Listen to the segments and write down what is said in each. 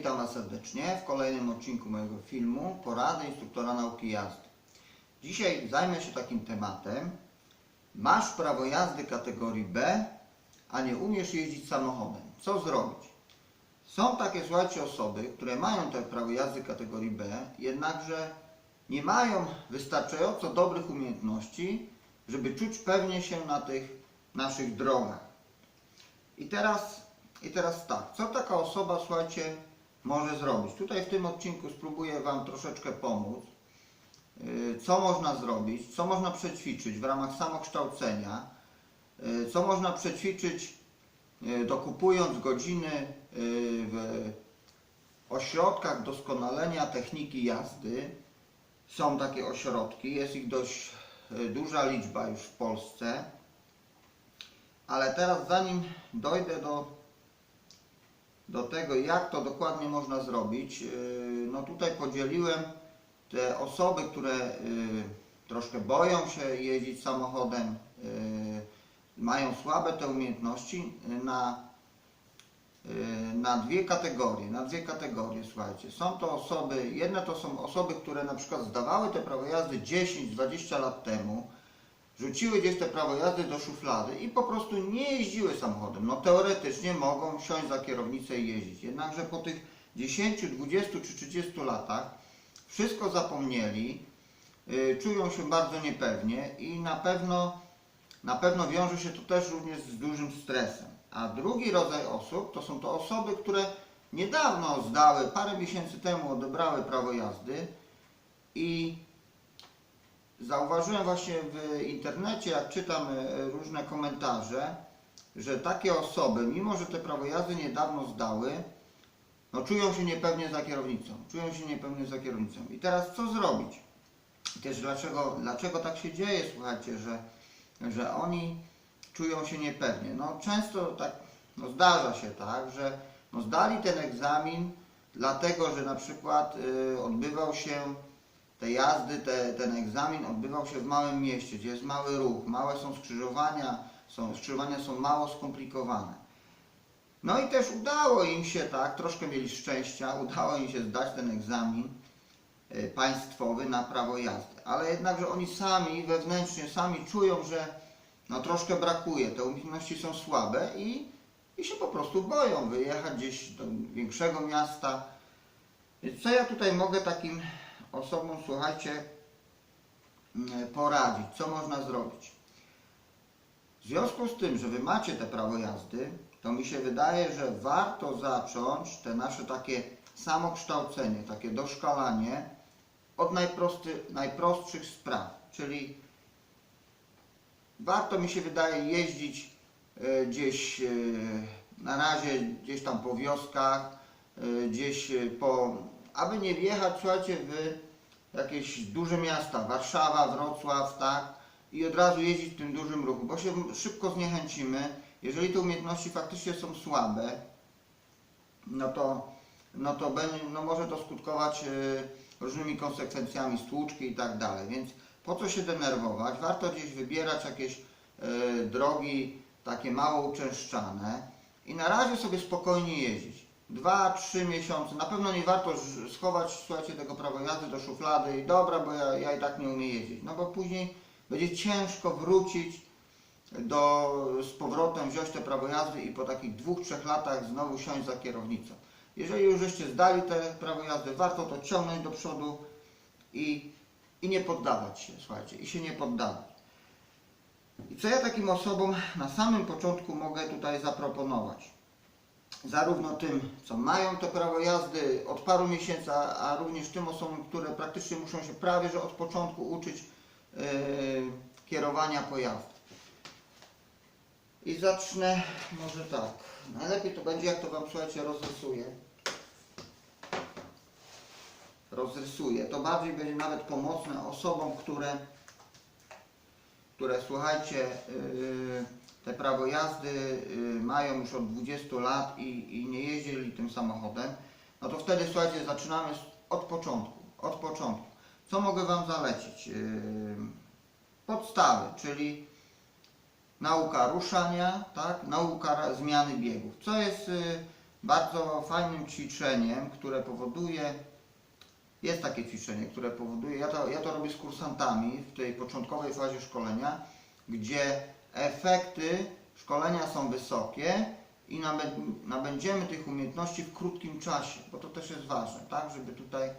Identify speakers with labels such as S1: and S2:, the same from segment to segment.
S1: witam Was serdecznie w kolejnym odcinku mojego filmu Porady instruktora nauki jazdy. Dzisiaj zajmę się takim tematem. Masz prawo jazdy kategorii B, a nie umiesz jeździć samochodem. Co zrobić? Są takie, słuchajcie, osoby, które mają te prawo jazdy kategorii B, jednakże nie mają wystarczająco dobrych umiejętności, żeby czuć pewnie się na tych naszych drogach. I teraz, I teraz tak, co taka osoba, słuchajcie, może zrobić? Tutaj w tym odcinku spróbuję Wam troszeczkę pomóc. Yy, Co można zrobić, co można przećwiczyć w ramach samokształcenia, yy, co można przećwiczyć yy, dokupując godziny w ośrodkach doskonalenia techniki jazdy. Są takie ośrodki, jest ich dość duża liczba już w Polsce. Ale teraz zanim dojdę do, do tego, jak to dokładnie można zrobić, yy, no tutaj podzieliłem te osoby, które yy, troszkę boją się jeździć samochodem, yy, mają słabe te umiejętności na, na dwie kategorie, na dwie kategorie, słuchajcie. Są to osoby, jedne to są osoby, które na przykład zdawały te prawo jazdy 10-20 lat temu, rzuciły gdzieś te prawo jazdy do szuflady i po prostu nie jeździły samochodem. No teoretycznie mogą siąść za kierownicę i jeździć. Jednakże po tych 10, 20 czy 30 latach wszystko zapomnieli, yy, czują się bardzo niepewnie i na pewno, na pewno wiąże się to też również z dużym stresem. A drugi rodzaj osób to są to osoby, które niedawno zdały, parę miesięcy temu odebrały prawo jazdy i Zauważyłem właśnie w internecie, jak czytam e, różne komentarze, że takie osoby, mimo że te prawo jazdy niedawno zdały, no czują się niepewnie za kierownicą. Czują się niepewnie za kierownicą. I teraz co zrobić? I też dlaczego, dlaczego tak się dzieje, słuchajcie, że, że oni czują się niepewnie? No często tak, no zdarza się tak, że no zdali ten egzamin dlatego, że na przykład y, odbywał się te jazdy, te, ten egzamin odbywał się w małym mieście, gdzie jest mały ruch, małe są skrzyżowania, są, skrzyżowania są mało skomplikowane. No i też udało im się, tak, troszkę mieli szczęścia, udało im się zdać ten egzamin e, państwowy na prawo jazdy. Ale jednakże oni sami, wewnętrznie sami czują, że no troszkę brakuje, te umiejętności są słabe i, i się po prostu boją wyjechać gdzieś do większego miasta. Więc co ja tutaj mogę takim osobom, słuchajcie, poradzić, co można zrobić. W związku z tym, że Wy macie te prawo jazdy, to mi się wydaje, że warto zacząć te nasze takie samokształcenie, takie doszkalanie od najprostszych spraw, czyli warto mi się wydaje jeździć e, gdzieś e, na razie gdzieś tam po wioskach, e, gdzieś po aby nie wjechać, słuchajcie, w jakieś duże miasta, Warszawa, Wrocław, tak, i od razu jeździć w tym dużym ruchu, bo się szybko zniechęcimy. Jeżeli te umiejętności faktycznie są słabe, no to, no to będzie, no może to skutkować y, różnymi konsekwencjami stłuczki i tak dalej, więc po co się denerwować? Warto gdzieś wybierać jakieś y, drogi takie mało uczęszczane i na razie sobie spokojnie jeździć. Dwa, trzy miesiące. Na pewno nie warto schować, słuchajcie, tego prawa jazdy do szuflady i dobra, bo ja, ja i tak nie umiem jeździć. No bo później będzie ciężko wrócić do, z powrotem, wziąć te prawo jazdy i po takich dwóch, trzech latach znowu siąść za kierownicą. Jeżeli już żeście zdali te prawo jazdy, warto to ciągnąć do przodu i, i nie poddawać się, słuchajcie, i się nie poddawać. I co ja takim osobom na samym początku mogę tutaj zaproponować? Zarówno tym, co mają to prawo jazdy od paru miesięcy, a, a również tym osobom, które praktycznie muszą się prawie że od początku uczyć yy, kierowania pojazdem. I zacznę może tak. Najlepiej to będzie, jak to Wam słuchajcie, rozrysuję. Rozrysuję. To bardziej będzie nawet pomocne osobom, które, które słuchajcie, yy, te prawo jazdy y, mają już od 20 lat i, i nie jeździli tym samochodem, no to wtedy słuchajcie, zaczynamy od początku. Od początku. Co mogę Wam zalecić? Yy, Podstawy, czyli nauka ruszania, tak? nauka zmiany biegów. Co jest y, bardzo fajnym ćwiczeniem, które powoduje, jest takie ćwiczenie, które powoduje, ja to, ja to robię z kursantami w tej początkowej fazie szkolenia, gdzie efekty szkolenia są wysokie i nabę- nabędziemy tych umiejętności w krótkim czasie, bo to też jest ważne, tak, żeby tutaj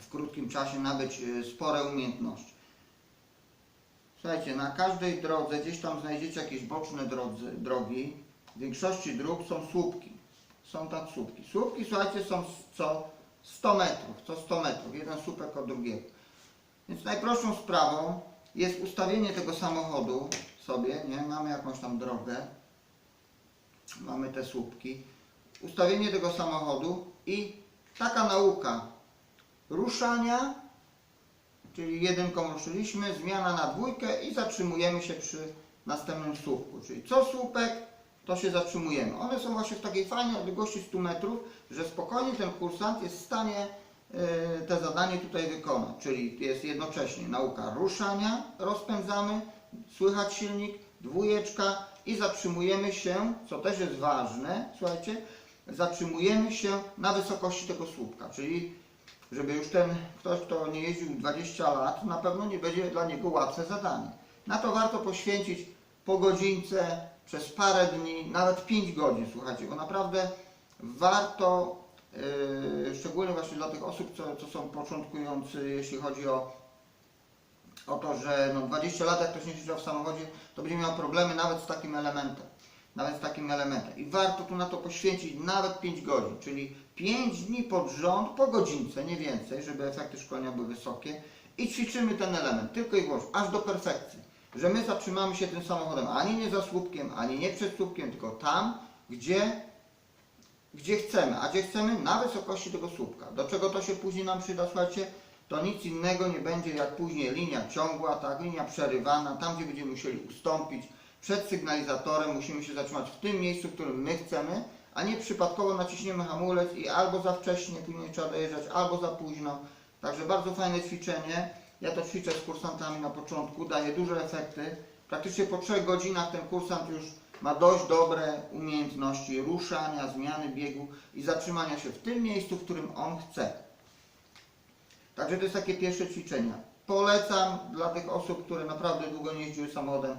S1: w krótkim czasie nabyć y, spore umiejętności. Słuchajcie, na każdej drodze gdzieś tam znajdziecie jakieś boczne drogi. W większości dróg są słupki. Są tam słupki. Słupki, słuchajcie, są co 100 metrów, co 100 metrów, jeden słupek od drugiego. Więc najprostszą sprawą jest ustawienie tego samochodu sobie, nie? Mamy jakąś tam drogę, mamy te słupki. Ustawienie tego samochodu i taka nauka ruszania, czyli jedynką ruszyliśmy, zmiana na dwójkę i zatrzymujemy się przy następnym słupku. Czyli co słupek, to się zatrzymujemy. One są właśnie w takiej fajnej odległości 100 metrów, że spokojnie ten kursant jest w stanie te zadanie tutaj wykonać. Czyli jest jednocześnie nauka ruszania, rozpędzamy, słychać silnik, dwójeczka i zatrzymujemy się, co też jest ważne, słuchajcie, zatrzymujemy się na wysokości tego słupka, czyli żeby już ten ktoś, kto nie jeździł 20 lat, na pewno nie będzie dla niego łatwe zadanie. Na to warto poświęcić po godzince, przez parę dni, nawet 5 godzin, słuchajcie, bo naprawdę warto, yy, szczególnie właśnie dla tych osób, co, co są początkujący, jeśli chodzi o, o to, że no 20 lat jak ktoś nie siedział w samochodzie, to będzie miał problemy nawet z takim elementem. Nawet z takim elementem. I warto tu na to poświęcić nawet 5 godzin, czyli 5 dni pod rząd, po godzince, nie więcej, żeby efekty szkolenia były wysokie i ćwiczymy ten element, tylko i wyłącznie, aż do perfekcji. Że my zatrzymamy się tym samochodem ani nie za słupkiem, ani nie przed słupkiem, tylko tam, gdzie, gdzie chcemy. A gdzie chcemy? Na wysokości tego słupka. Do czego to się później nam przyda, słuchajcie? To nic innego nie będzie jak później linia ciągła, tak, linia przerywana, tam gdzie będziemy musieli ustąpić. Przed sygnalizatorem musimy się zatrzymać w tym miejscu, w którym my chcemy, a nie przypadkowo naciśniemy hamulec i albo za wcześnie, później trzeba dojeżdżać, albo za późno. Także bardzo fajne ćwiczenie. Ja to ćwiczę z kursantami na początku, daje duże efekty. Praktycznie po 3 godzinach ten kursant już ma dość dobre umiejętności ruszania, zmiany biegu i zatrzymania się w tym miejscu, w którym on chce. Także to jest takie pierwsze ćwiczenia. Polecam dla tych osób, które naprawdę długo nie jeździły samochodem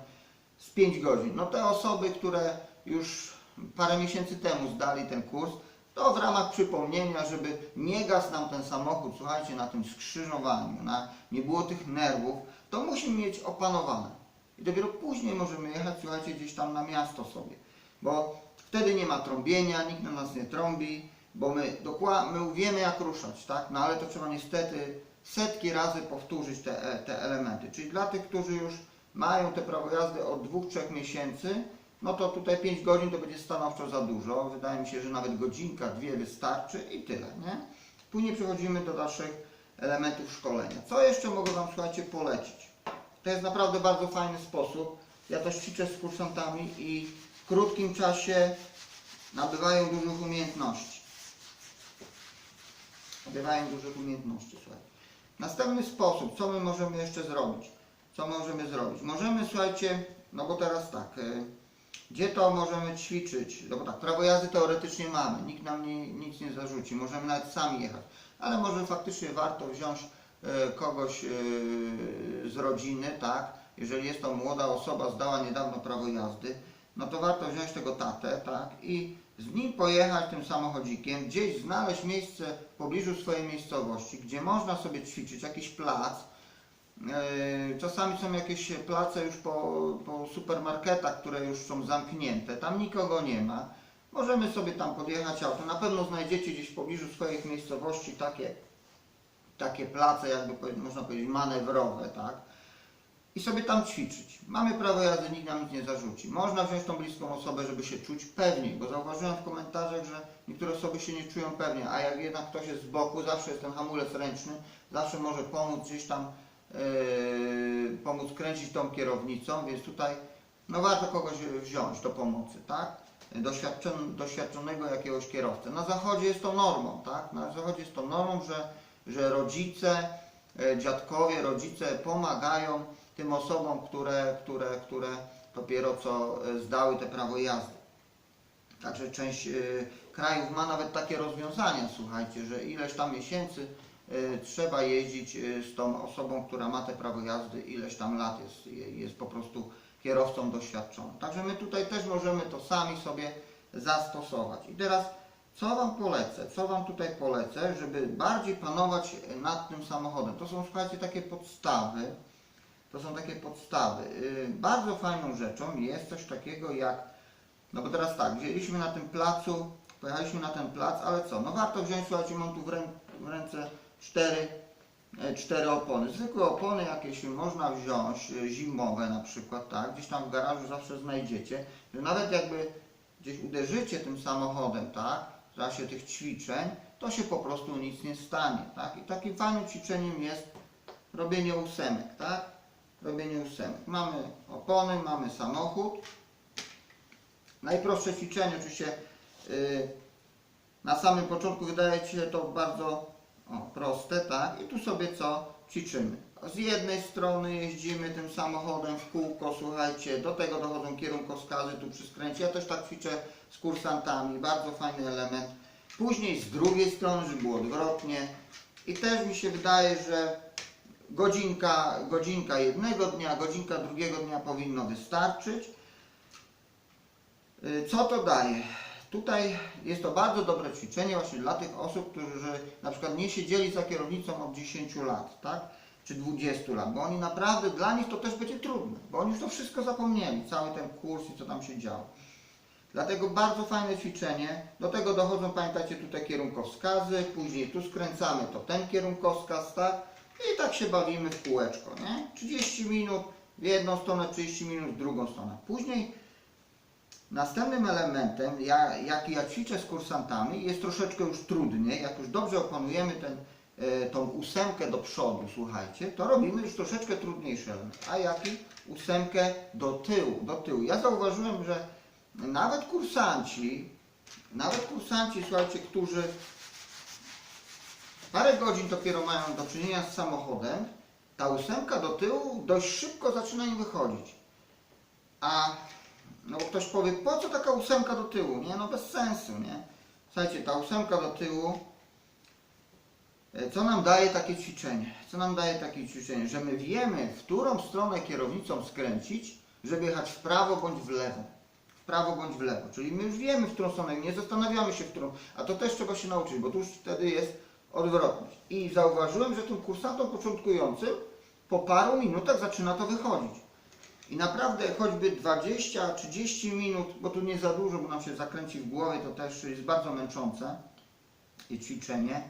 S1: z 5 godzin. No te osoby, które już parę miesięcy temu zdali ten kurs, to w ramach przypomnienia, żeby nie gasł nam ten samochód, słuchajcie, na tym skrzyżowaniu, na, nie było tych nerwów, to musimy mieć opanowane. I dopiero później możemy jechać, słuchajcie, gdzieś tam na miasto sobie. Bo wtedy nie ma trąbienia, nikt na nas nie trąbi, bo my my wiemy jak ruszać, tak? No ale to trzeba niestety setki razy powtórzyć te, te elementy. Czyli dla tych, którzy już mają te prawo jazdy od 2-3 miesięcy, no to tutaj 5 godzin to będzie stanowczo za dużo. Wydaje mi się, że nawet godzinka, dwie wystarczy i tyle, nie? Później przechodzimy do dalszych elementów szkolenia. Co jeszcze mogę Wam, słuchajcie, polecić? To jest naprawdę bardzo fajny sposób. Ja też ćwiczę z kursantami i w krótkim czasie nabywają dużych umiejętności. Nabywają dużych umiejętności, słuchaj. Następny sposób, co my możemy jeszcze zrobić? Co możemy zrobić? Możemy, słuchajcie, no bo teraz tak, y, gdzie to możemy ćwiczyć? No bo tak, prawo jazdy teoretycznie mamy, nikt nam nie, nic nie zarzuci, możemy nawet sami jechać, ale może faktycznie warto wziąć e, kogoś e, z rodziny, tak? Jeżeli jest to młoda osoba, zdała niedawno prawo jazdy, no to warto wziąć tego tatę, tak? I z nim pojechać tym samochodzikiem, gdzieś znaleźć miejsce w pobliżu swojej miejscowości, gdzie można sobie ćwiczyć, jakiś plac, Czasami są jakieś place już po, po supermarketach, które już są zamknięte. Tam nikogo nie ma. Możemy sobie tam podjechać auto. Na pewno znajdziecie gdzieś w pobliżu swoich miejscowości takie, takie place, jakby można powiedzieć, manewrowe, tak? I sobie tam ćwiczyć. Mamy prawo jazdy, nikt nam nic nie zarzuci. Można wziąć tą bliską osobę, żeby się czuć pewniej, bo zauważyłem w komentarzach, że niektóre osoby się nie czują pewnie, a jak jednak ktoś jest z boku, zawsze jest ten hamulec ręczny, zawsze może pomóc gdzieś tam pomóc kręcić tą kierownicą, więc tutaj no warto kogoś wziąć do pomocy, tak? Doświadczon, doświadczonego jakiegoś kierowcę. Na zachodzie jest to normą, tak? Na zachodzie jest to normą, że, że rodzice, e, dziadkowie, rodzice pomagają tym osobom, które, które, które dopiero co e, zdały te prawo jazdy. Także część y, krajów ma nawet takie rozwiązania, słuchajcie, że ileś tam miesięcy trzeba jeździć y, z tą osobą, która ma te prawo jazdy, ileś tam lat jest, jest po prostu kierowcą doświadczonym. Także my tutaj też możemy to sami sobie zastosować. I teraz co Wam polecę? Co Wam tutaj polecę, żeby bardziej panować nad tym samochodem? To są, słuchajcie, takie podstawy. To są takie podstawy. Yy, Bardzo fajną rzeczą jest coś takiego jak, no bo teraz tak, wzięliśmy na tym placu, pojechaliśmy na ten plac, ale co? No warto wziąć, słuchajcie, mam tu w, rę, w ręce cztery, e, cztery opony. Zwykłe opony jakieś można wziąć, e, zimowe na przykład, tak? Gdzieś tam w garażu zawsze znajdziecie, że nawet jakby gdzieś uderzycie tym samochodem, tak? W czasie tych ćwiczeń, to się po prostu nic nie stanie, tak? I takim fajnym ćwiczeniem jest robienie ósemek, tak? Robienie ósemek. Mamy opony, mamy samochód. Najprostsze ćwiczenie oczywiście yy, na samym początku wydaje się to bardzo o, proste, tak? I tu sobie co ćwiczymy. Z jednej strony jeździmy tym samochodem w kółko, słuchajcie, do tego dochodzą kierunkowskazy tu przy skręcie. Ja też tak ćwiczę z kursantami, bardzo fajny element. Później z drugiej strony, żeby było odwrotnie. I też mi się wydaje, że godzinka, godzinka jednego dnia, godzinka drugiego dnia powinno wystarczyć. Y, Co to daje? Tutaj jest to bardzo dobre ćwiczenie właśnie dla tych osób, którzy na przykład nie siedzieli za kierownicą od 10 lat, tak? Czy 20 lat, bo oni naprawdę, dla nich to też będzie trudne, bo oni już to wszystko zapomnieli, cały ten kurs i co tam się działo. Dlatego bardzo fajne ćwiczenie. Do tego dochodzą, pamiętacie, tutaj kierunkowskazy, później tu skręcamy, to ten kierunkowskaz, tak? I tak się bawimy w kółeczko, nie? 30 minut w jedną stronę, 30 minut w drugą stronę. Później Następnym elementem, ja, jaki ja ćwiczę z kursantami, jest troszeczkę już trudniej. Jak już dobrze opanujemy ten, e, tą ósemkę do przodu, słuchajcie, to robimy już troszeczkę trudniejszy element. A jaki? Ósemkę do tyłu, do tyłu. Ja zauważyłem, że nawet kursanci, nawet kursanci, słuchajcie, którzy parę godzin dopiero mają do czynienia z samochodem, ta ósemka do tyłu dość szybko zaczyna im wychodzić. A no bo ktoś powie, po co taka ósemka do tyłu? Nie, no bez sensu, nie? Słuchajcie, ta ósemka do tyłu, e, co nam daje takie ćwiczenie? Co nam daje takie ćwiczenie? Że my wiemy, w którą stronę kierownicą skręcić, żeby jechać w prawo bądź w lewo. W prawo bądź w lewo. Czyli my już wiemy, w którą stronę, nie zastanawiamy się, w którą. A to też trzeba się nauczyć, bo tu już wtedy jest odwrotność. I zauważyłem, że tym kursantom początkującym po paru minutach zaczyna to wychodzić. I naprawdę choćby 20-30 minut, bo tu nie za dużo, bo nam się zakręci w głowie, to też jest bardzo męczące i ćwiczenie,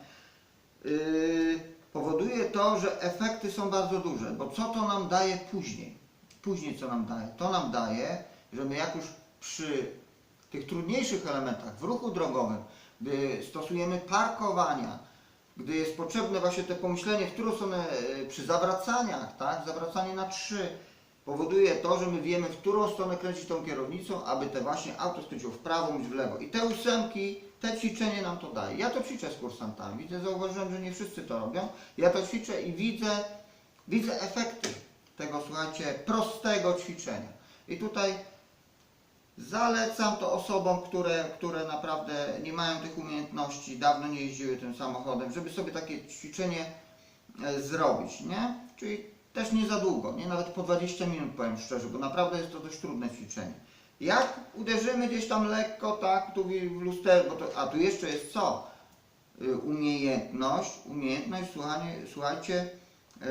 S1: yy, powoduje to, że efekty są bardzo duże. Bo co to nam daje później? Później co nam daje? To nam daje, że my jak już przy tych trudniejszych elementach w ruchu drogowym, gdy stosujemy parkowania, gdy jest potrzebne właśnie te pomyślenie, w którą stronę yy, przy zawracaniach, tak, zawracanie na trzy, powoduje to, że my wiemy, w którą stronę kręcić tą kierownicą, aby te właśnie auto skręciło w prawo bądź w lewo. I te ósemki, te ćwiczenie nam to daje. Ja to ćwiczę z kursantami. Widzę, zauważyłem, że nie wszyscy to robią. Ja to ćwiczę i widzę, widzę efekty tego, słuchajcie, prostego ćwiczenia. I tutaj zalecam to osobom, które, które naprawdę nie mają tych umiejętności, dawno nie jeździły tym samochodem, żeby sobie takie ćwiczenie e, zrobić, nie? Czyli też nie za długo, nie nawet po 20 minut powiem szczerze, bo naprawdę jest to dość trudne ćwiczenie. Jak uderzymy gdzieś tam lekko, tak, tu w lusterko, to, a tu jeszcze jest co? Y, Umiejętność, umiejętność, słuchanie, słuchajcie, y,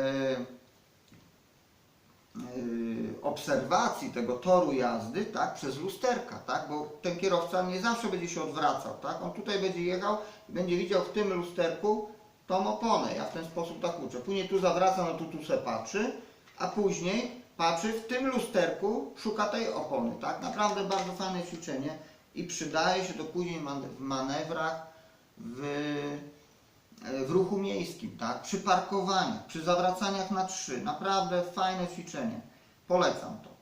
S1: y, obserwacji tego toru jazdy, tak, przez lusterka, tak, bo ten kierowca nie zawsze będzie się odwracał, tak, on tutaj będzie jechał będzie widział w tym lusterku tą oponę. Ja w ten sposób tak uczę. Później tu zawraca, no tu tu se patrzy, a później patrzy w tym lusterku, szuka tej opony, tak? Naprawdę bardzo fajne ćwiczenie i przydaje się to później w manewrach, w, w ruchu miejskim, tak? Przy parkowaniach, przy zawracaniach na trzy. Naprawdę fajne ćwiczenie. Polecam to.